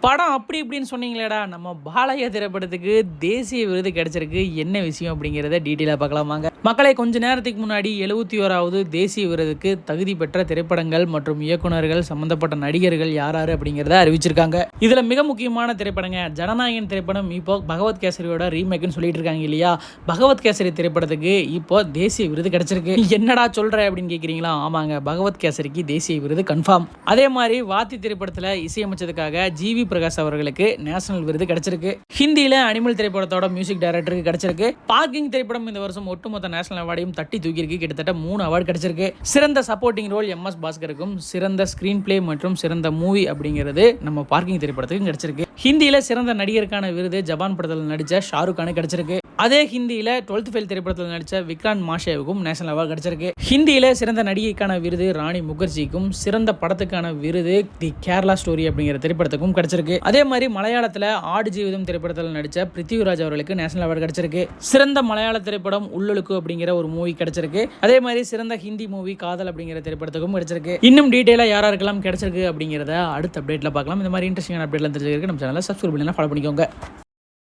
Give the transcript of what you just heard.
படம் அப்படி இப்படின்னு சொன்னீங்களேடா நம்ம பாலையா திரைப்படத்துக்கு தேசிய விருது கிடைச்சிருக்கு. என்ன விஷயம் அப்படிங்கிறத டீட்டெயிலாக பார்க்கலாமாங்க மக்களை கொஞ்ச நேரத்துக்கு முன்னாடி எழுபத்தி ஓராவது தேசிய விருதுக்கு தகுதி பெற்ற திரைப்படங்கள் மற்றும் இயக்குனர்கள் சம்பந்தப்பட்ட நடிகர்கள் யார் யார் அப்படிங்கிறத அறிவிச்சிருக்காங்க. இதில் மிக முக்கியமான திரைப்படங்க ஜனநாயகன் திரைப்படம். இப்போ பகவத் கேசரியோட ரீமேக்னு சொல்லிட்டு இருக்காங்க இல்லையா? பகவத் கேசரி திரைப்படத்துக்கு இப்போ தேசிய விருது கிடைச்சிருக்கு. என்னடா சொல்ற அப்படின்னு கேட்குறீங்களா ஆமாங்க பகவத் கேசரிக்கு தேசிய விருது கன்ஃபார்ம் அதே மாதிரி வாத்தி திரைப்படத்தில் இசையமைச்சதுக்காக ஜிவி பிரகாஷ் அவர்களுக்கு நேஷனல் விருது கிடைச்சிருக்கு. ஹிந்தியில அனிமல் திரைப்படத்தோட மியூசிக் டைரக்டருக்கு கிடைச்சிருக்கு. பார்க்கிங் திரைப்படம் இந்த வருஷம் ஒட்டுமொத்த நேஷனல் அவார்டையும் தட்டி தூக்கியிருக்கு. கிட்டத்தட்ட மூணு அவார்டு கிடைச்சிருக்கு. சிறந்த சப்போர்ட்டிங் ரோல் எம் எஸ் பாஸ்கருக்கும் சிறந்த ஸ்கிரீன் பிளே மற்றும் சிறந்த மூவி அப்படிங்கிறது நம்ம பார்க்கிங் திரைப்படத்துக்கும் கிடைச்சிருக்கு. ஹிந்தியில சிறந்த நடிகருக்கான விருது ஜபான் படத்தில் நடிச்ச ஷாருக் கானுக்கு கிடைச்சிருக்கு. அதே ஹிந்தியில் டுவெல்த் ஃபெயில் திரைப்படத்தில் நடிச்ச விக்ராந்த் மாஷேவுக்கும் நேஷனல் அவார்டு கிடைச்சிருக்கு. ஹிந்தியில் சிறந்த நடிகைக்கான விருது ராணி முகர்ஜிக்கும் சிறந்த படத்துக்கான விருது தி கேரளா ஸ்டோரி அப்படிங்கிற திரைப்படத்துக்கும் கிடைச்சிருக்கு. அதே மாதிரி மலையாளத்தில் ஆடு ஜீவிதம் திரைப்படத்தில் நடித்த பிருத்திவிராஜ் அவர்களுக்கு நேஷனல் அவார்டு கிடைச்சிருக்கு. சிறந்த மலையாள திரைப்படம் உள்ளுலுக்கு அப்படிங்கிற ஒரு மூவி கிடைச்சிருக்கு. அதே மாதிரி சிறந்த ஹிந்தி மூவி காதல் அப்படிங்கிற திரைப்படத்துக்கும் கிடைச்சிருக்கு. இன்னும் டீட்டெயிலாக யாராருக்கெல்லாம் கிடைச்சிருக்கு அப்படிங்கிறத அடுத்த அப்டேட்டில் பார்க்கலாம். இந்த மாதிரி இன்ட்ரெஸ்டிங்கான அப்டேட்லாம் தெரிஞ்சுக்கிறதுக்கு நம்ம சேனலை சப்ஸ்கிரைப் பண்ணி ஃபாலோ பண்ணிக்கோங்க.